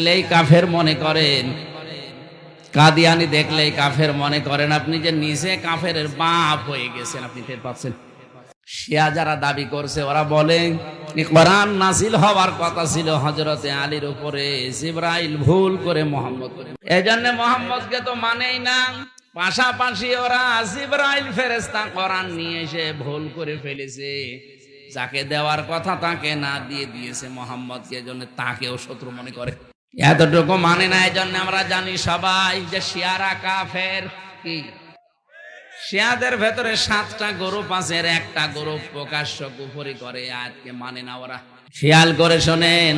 দেখলেই কাফের মনে করেন। কাদিয়ানি দেখলেই কাফের মনে করেন। আপনি যে নিজে কাফের বাপ হয়ে গেছেন, আপনি টের পাচ্ছেন? শিয়া যারা দাবি করছে, ওরা বলে কোরআন নাসিল হওয়ার কথা ছিল হজরতে আলীর উপরে। জিব্রাইল ভুল করে মোহাম্মদ এই জন্য মোহাম্মদকে তো মানেই না। পাশাপাশি ওরা জিব্রাইল ফেরেস্তা কোরআন নিয়ে এসে ভুল করে ফেলেছে। যাকে দেওয়ার কথা তাকে না দিয়ে দিয়েছে মোহাম্মদকে জন্য তাকেও শত্রু মনে করে। এতটুকু মানে না এই জন্য আমরা জানি সবাই যে শিয়ারা কাফের। কি? শিয়াদের ভেতরে সাতটা গ্রুপ আছে একটা গ্রুপ প্রকাশ্য কুফরি করে, আজকে মানে না ওরা। খেয়াল করে শোনেন,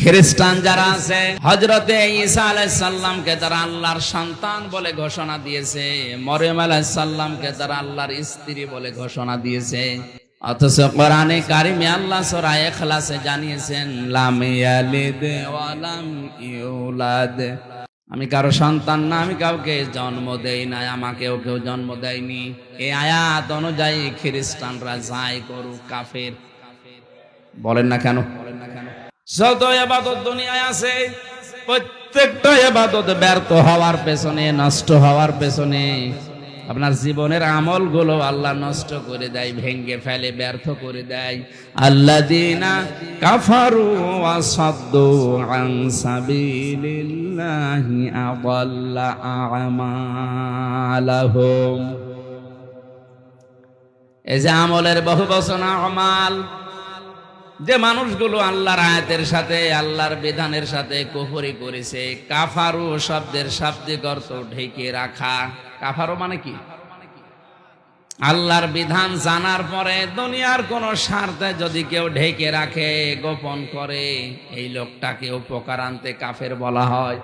খ্রিস্টান যারা আছে হজরতে ঈসা আলাইসাল্লামকে তারা আল্লাহর সন্তান বলে ঘোষণা দিয়েছে, মরিয়ম আলাইসাল্লামকে তারা আল্লাহর স্ত্রী বলে ঘোষণা দিয়েছে। অথচ কোরআনে কারিমে আল্লাহ সূরা ইখলাসে জানিয়েছেন আমি কারও সন্তান না, আমি কাউকে জন্ম দেই না আমাকেও কেউ জন্ম দেয়নি। এই আয়াত অনুযায়ী খ্রিস্টানরা যাই করুক, কাফের। বলেন না কেন? যত এবাদত দুনিয়ায় আছে, প্রত্যেকটা এবাদত ব্যর্থ হওয়ার পেছনে, নষ্ট হওয়ার পেছনে। আপনার জীবনের আমলগুলো আল্লাহ নষ্ট করে দেয় ভেঙ্গে ফেলে, ব্যর্থ করে দেয়। আল্লাহ দিনা কাফারু আমালাহুম। এই যে আমলের বহু বচন, আমাল। যে মানুষগুলো আল্লাহর আয়াতের সাথে, আল্লাহর বিধানের সাথে কুফরি করেছে, কাফারু শব্দের শাব্দিক অর্থ ঢেকে রাখা। কাফারু মানে কি? আল্লাহর বিধান জানার পরে দুনিয়ার কোন স্বার্থে যদি কেউ ঢেকে রাখে, গোপন করে, এই লোকটাকে উপকার আনতে কাফের বলা হয়।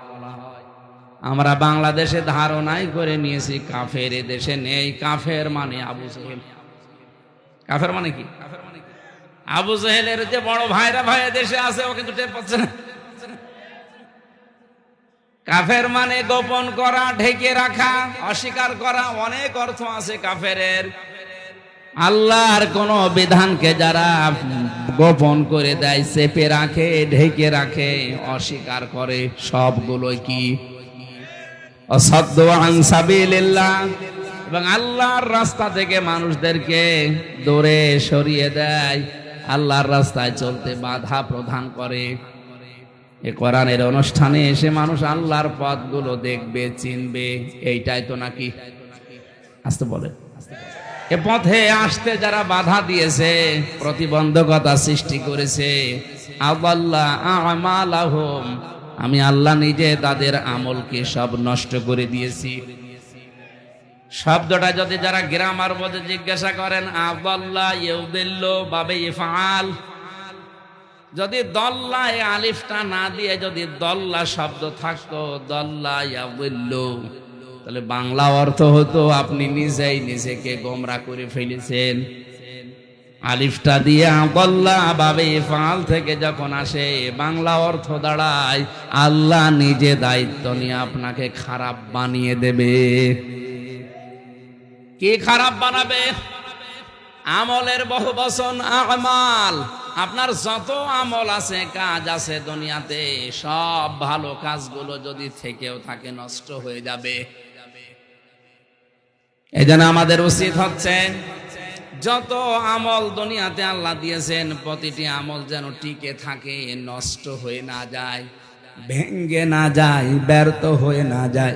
আমরা বাংলাদেশে ধারণাই করে নিয়েছি, কাফের দেশে নেই। কাফের মানে আবু জেহেল। কাফের মানে কি? আবু জেহেলের যে বড় ভাইরা ভাই দেশে আছে, ও কিন্তু টের পাচ্ছে না। কাফের মানে গোপন করা, ঢেকে রাখা, অস্বীকার করা, অনেক অর্থ আছে কাফেরের। আল্লাহর কোন বিধানকে যারা গোপন করে দেয়, চেপে রাখে, ঢেকে রাখে, অস্বীকার করে সবগুলো কি? এবং আল্লাহর রাস্তা থেকে মানুষদেরকে দূরে সরিয়ে দেয়, আল্লাহর রাস্তায় চলতে বাধা প্রদান করে। এ কোরআনের অনুষ্ঠানে এসে মানুষ আল্লাহর পথগুলো দেখবে, চিনবে। এইটাই তো নাকি? আসতে বলে এ পথে আসতে যারা বাধা দিয়েছে, প্রতিবন্ধকতা সৃষ্টি করেছে আল্লাহ আমালাহুম, আমি আল্লাহ নিজে তাদের আমলকে সব নষ্ট করে দিয়েছি। শব্দটা যদি যারা গ্রামার মধ্যে জিজ্ঞাসা করেন আবাল্লাহ ইউদিল্ল বাবে ইফআল যদি দল্লা এ আলিফটা না দিয়ে যদি দল্লা শব্দ থাকতো, দল্লা ইয়াবিল্ল তাহলে বাংলা অর্থ হতো, আপনি নিজেই নিজেকে গোমরা করে ফেলেছেন। আলিফটা দিয়ে আবল্লা বাবে ফাল থেকে যখন আসে, বাংলা অর্থ দাঁড়ায়, আল্লাহ নিজে দায়িত্ব নিয়ে আপনাকে খারাপ বানিয়ে দেবে। কে খারাপ বানাবে? আমলের বহু বচন আমাল। আপনার যত আমল আছে, কাজ আছে দুনিয়াতে, সব ভালো কাজগুলো যদি থেকেও থাকে, নষ্ট হয়ে যাবে। এই জন্য আমাদের উচিত হচ্ছে, যত আমল দুনিয়াতে আল্লাহ দিয়েছেন, প্রতিটি আমল যেন টিকে থাকে, নষ্ট হয়ে না যায়, ভেঙ্গে না যায়, ব্যর্থ হয়ে না যায়।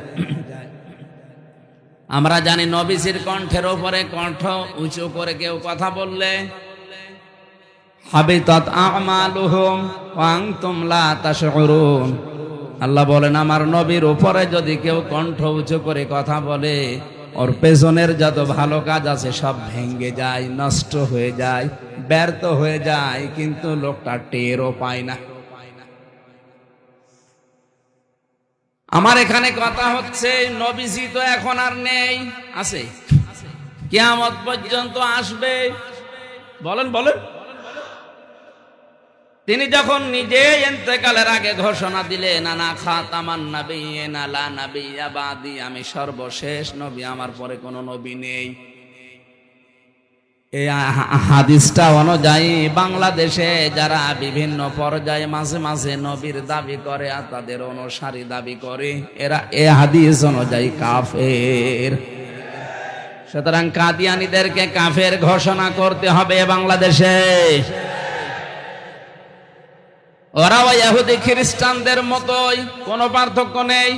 আমরা জানি নবীজির কণ্ঠের ওপরে কণ্ঠ উঁচু করে কেউ কথা বললে তাশউরুন। আল্লাহ বলেন, আমার নবীর উপরে যদি কেউ কণ্ঠ উঁচু করে কথা বলে, ওর পেছনের যত ভালো কাজ আছে সব ভেঙ্গে যায়, নষ্ট হয়ে যায়, ব্যর্থ হয়ে যায়, কিন্তু লোকটা টেরও পায় না। আমার এখানে কথা হচ্ছে, নবীজি তো এখন আর নেই। আছে? কেয়ামত পর্যন্ত আসবে। বলেন বলেন। তিনি যখন নিজে এতেকালের আগে ঘোষণা দিলেন নানা খাতামান নবী নালা নবী আবাদি আমি সর্বশেষ নবী, আমার পরে কোনো নবী নেই। এই হাদিসটা অনুযায়ী বাংলাদেশে যারা বিভিন্ন পর্যায়ে মাঝে মাঝে নবীর দাবি করে আর তাদের অনুসারী দাবি করে, এরা এ হাদিস অনুযায়ী কাফের। সুতরাং কাদিয়ানিদেরকে কাফের ঘোষণা করতে হবে বাংলাদেশে। ওরাও ইহুদি, খ্রিস্টানদের মতোই, কোনো পার্থক্য নেই।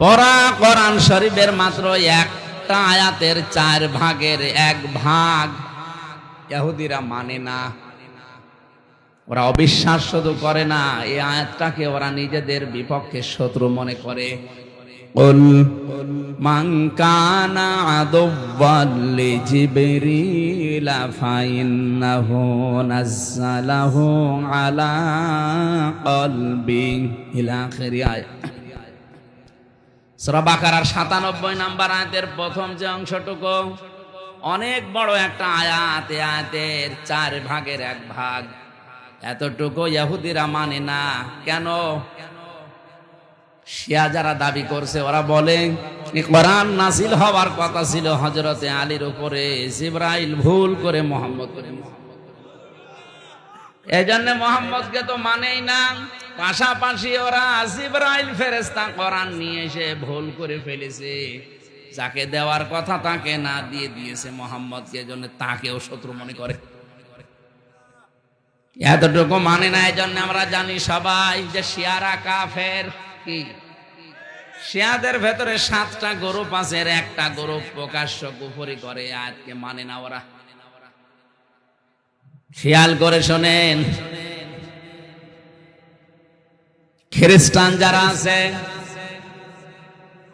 পরা কোরআন শরীফের মাত্র একটা আয়াতের চার ভাগের এক ভাগ ইহুদিরা মানে না ওরা অবিশ্বাস শুধু করে না এই আয়াতটাকে ওরা নিজেদের বিপক্ষে শত্রু মনে করে قل من كان عدوا لجبريل فإنه نزله على قلبي إلى آخر آية সূরা সাতানব্বই নাম্বার আয়াতের প্রথম যে অংশটুকু, অনেক বড় একটা আয়াত আয়াতের চার ভাগের এক ভাগ। এতটুকু ইহুদিরা মানে না। কেন? শিয়া যারা দাবি করছে, ওরা বলে কোরআন নাসিল হওয়ার কথা ছিল হজরতে আলীর উপরে। জিব্রাইল ভুল করে মোহাম্মদ করে এই জন্য মোহাম্মদকে তো মানেই না। পাশাপাশি ওরা জিব্রাইল ফেরেস্তা কোরআন নিয়ে এসে ভুল করে ফেলেছে। যাকে দেওয়ার কথা তাকে না দিয়ে দিয়েছে মোহাম্মদকে জন্য তাকেও শত্রু মনে করে। এতটুকু মানে না এই জন্য আমরা জানি সবাই যে শিয়ারা কাফের কি? শিয়াদের ভেতরে সাতটা গ্রুপ আছে একটা গ্রুপ প্রকাশ্য কুফরি করে, আজকে মানে না ওরা। খেয়াল করে শোনেন খ্রিস্টান যারা আছে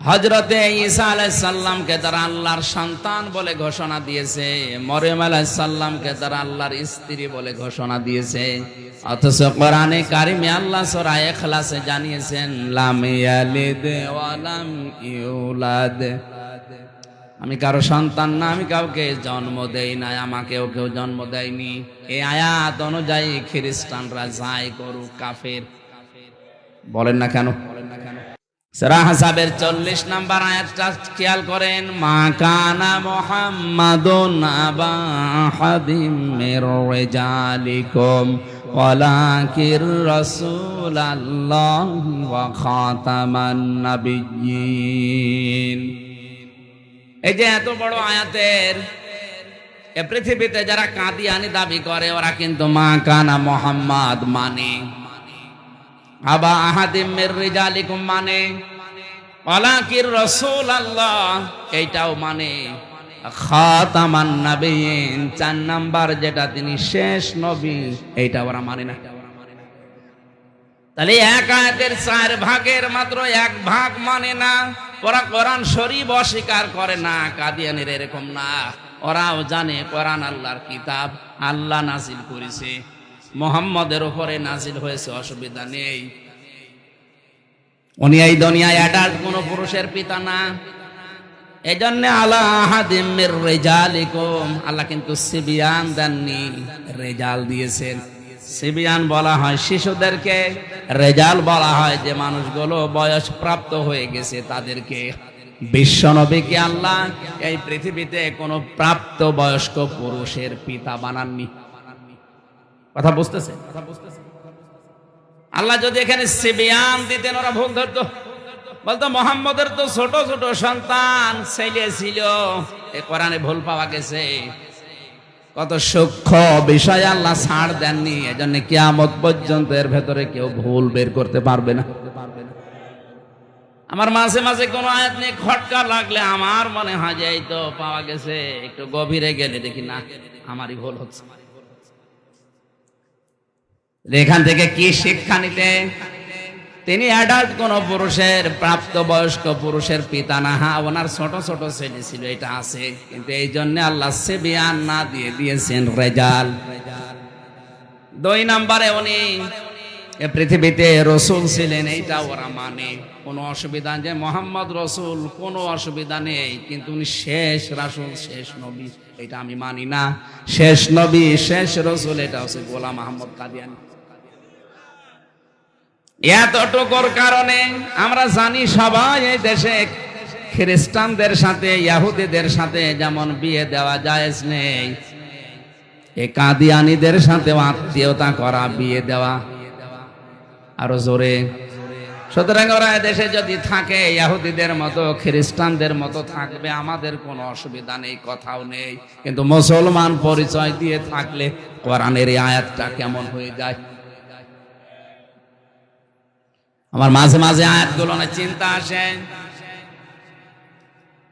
হজরতে ঈসা আলাইসাল্লামকে তারা আল্লাহর সন্তান বলে ঘোষণা দিয়েছে, মরিয়ম আলাইসাল্লামকে তারা আল্লাহর স্ত্রী বলে ঘোষণা দিয়েছে। অথচ কোরআনে কারিমে আল্লাহ সূরা ইখলাসে জানিয়েছেন, লাম ইয়ালিদ ওয়া লাম ইউলাদ। আমি কারও সন্তান না, আমি কাউকে জন্ম দেই নাই, আমাকেও কেউ জন্ম দেয়নি। এই আয়াত অনুযায়ী খ্রিস্টানরা যাই করুক, কাফের বলেন না কেন? চল্লিশ নাম্বার খেয়াল করেন, মা কানা মোহাম্মাদুন এই যে এত বড় আয়াতের, এ পৃথিবীতে যারা কাদিয়ানি দাবি করে, ওরা কিন্তু মা কানা মোহাম্মদ মানে আবা আহাদিম মির রিজালিকুম মানে? ওয়ালাকির রসুল আল্লাহ এইটাও মানে খাতামান নাবিয়িন, চার নাম্বার যেটা তিনি শেষ নবী, এইটা ওরা মানে না। তাহলে এক আয়াতের চার ভাগের মাত্র এক ভাগ মানে না। ওরা কোরআন শরীফ অস্বীকার করে না, কাদিয়ানের এরকম না। ওরাও জানে কোরআন আল্লাহর কিতাব, আল্লাহ নাজিল করেছে। মোহাম্মদের উপরে নাজিল হয়েছে, অসুবিধা নেই। উনি এই দুনিয়ায় অ্যাডাল্ট কোন পুরুষের পিতা না। এই জন্য আল্লাহ কিন্তু সিবিয়ান দেননি, রেজাল দিয়েছেন। সিবিয়ান বলা হয় শিশুদেরকে, রেজাল বলা হয় যে মানুষগুলো বয়স প্রাপ্ত হয়ে গেছে তাদেরকে। বিশ্ব নবীকে আল্লাহ এই পৃথিবীতে কোনো প্রাপ্ত বয়স্ক পুরুষের পিতা বানাননি। কথা বুঝতেছে? আল্লাহ যদি এখানে সিবিয়ান দিতেন, ওরা ভুল ধরতো। বলতো, মোহাম্মদের তো ছোট ছোট সন্তান, ছেলে ছিল। এ কোরআনে ভুল পাওয়া গেছে। কত সূক্ষ্ম বিষয় আল্লাহ ছাড় দেননি। এজন্য কিয়ামত পর্যন্ত এর ভেতরে কেউ ভুল বের করতে পারবে না। আমার মাঝে মাঝে কোনো আয়াত নিয়ে খটকা লাগলে আমার মনে হয় যে, এই তো পাওয়া গেছে। একটু গভীরে গেলে দেখি, না, আমারই ভুল হচ্ছে। এখান থেকে কি শিক্ষা নিতে? তিনি অ্যাডাল্ট কোন পুরুষের প্রাপ্ত বয়স্ক পুরুষের পিতা না হ্যাঁ ওনার ছোট ছোট ছেলে ছিল, এটা আছে। কিন্তু এই জন্য আল্লাহ সে বিয়ান না দিয়ে দিয়েছেন রেজাল। দুই নম্বরে উনি পৃথিবীতে রসুল ছিলেন, এইটা ওরা মানে। কোনো অসুবিধা যে মোহাম্মদ রসুল, কোনো অসুবিধা নেই। কিন্তু উনি শেষ রাসুল, শেষ নবী, এটা আমি মানি না। শেষ নবী, শেষ রসুল, এটা হচ্ছে গোলাম আহমদ কাদিয়ানি। এতটুকুর কারণে আমরা জানি সবাই এই দেশে খ্রিস্টানদের সাথে, ইয়াহুদিদের সাথে যেমন বিয়ে দেওয়া জায়েজ নেই, এ কাদিয়ানিদের আত্মীয়তা করা, বিয়ে দেওয়া। আরও জোরে। সুতরাং ওরা দেশে যদি থাকে, ইয়াহুদিদের মতো, খ্রিস্টানদের মতো থাকবে, আমাদের কোনো অসুবিধা নেই, কথাও নেই। কিন্তু মুসলমান পরিচয় দিয়ে থাকলে কোরআনের আয়াতটা কেমন হয়ে যায়? আমার মাঝে মাঝে আয়াতগুলো না চিন্তা আসে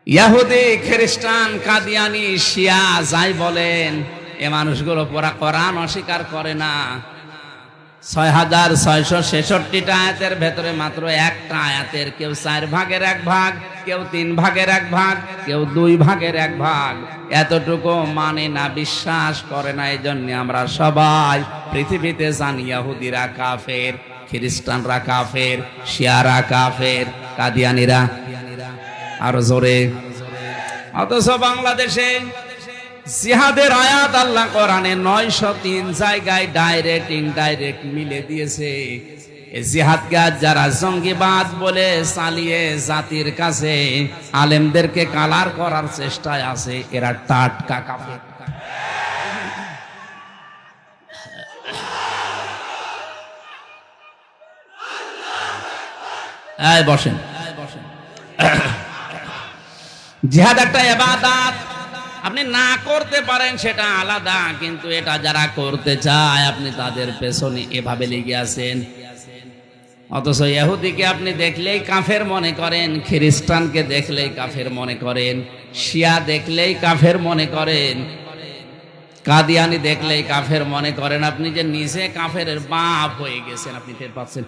ইয়াহুদি, খ্রিস্টান, কাদিয়ানি, শিয়া, যাই বলেন, এ মানুষগুলো পুরা কোরআন অস্বীকার করে না। ছয় হাজার ছয়শো ছেষট্টিটা আয়াতের ভেতরে মাত্র একটা আয়াতের কেউ চার ভাগের এক ভাগ, কেউ তিন ভাগের এক ভাগ, কেউ দুই ভাগের এক ভাগ। এতটুকু মানে না, বিশ্বাস করে না এই জন্য আমরা সবাই পৃথিবীতে জানি ইয়াহুদিরা কাফের। খ্রিস্টানরা কাফের, শিয়ারা কাফের, কাদিয়ানিরা। আরও জোরে। অথচ বাংলাদেশে জিহাদের আয়াত আল্লাহ কোরআনে নয়শো তিন জায়গায় ডাইরেক্ট ইনডাইরেক্ট মিলে দিয়েছে। এই জিহাদকে যারা জঙ্গিবাদ বলে চালিয়ে জাতির কাছে, আলেমদেরকে কালার করার চেষ্টায় আছে, এরা টাটকা কাফের এই বসেন। জিহাদ একটা এবাদাত। আপনি না করতে পারেন, সেটা আলাদা, কিন্তু এটা যারা করতে চায়, আপনি তাদের পেছনে এভাবে লেগে আছেন। অথচ ইহুদিকে আপনি দেখলেই কাফের মনে করেন, খ্রিস্টানকে দেখলেই কাফের মনে করেন, শিয়া দেখলেই কাফের মনে করেন, কাদিয়ানি দেখলেই কাফের মনে করেন। আপনি যে নিজে কাফের বাপ হয়ে গেছেন, আপনি টের পাচ্ছেন।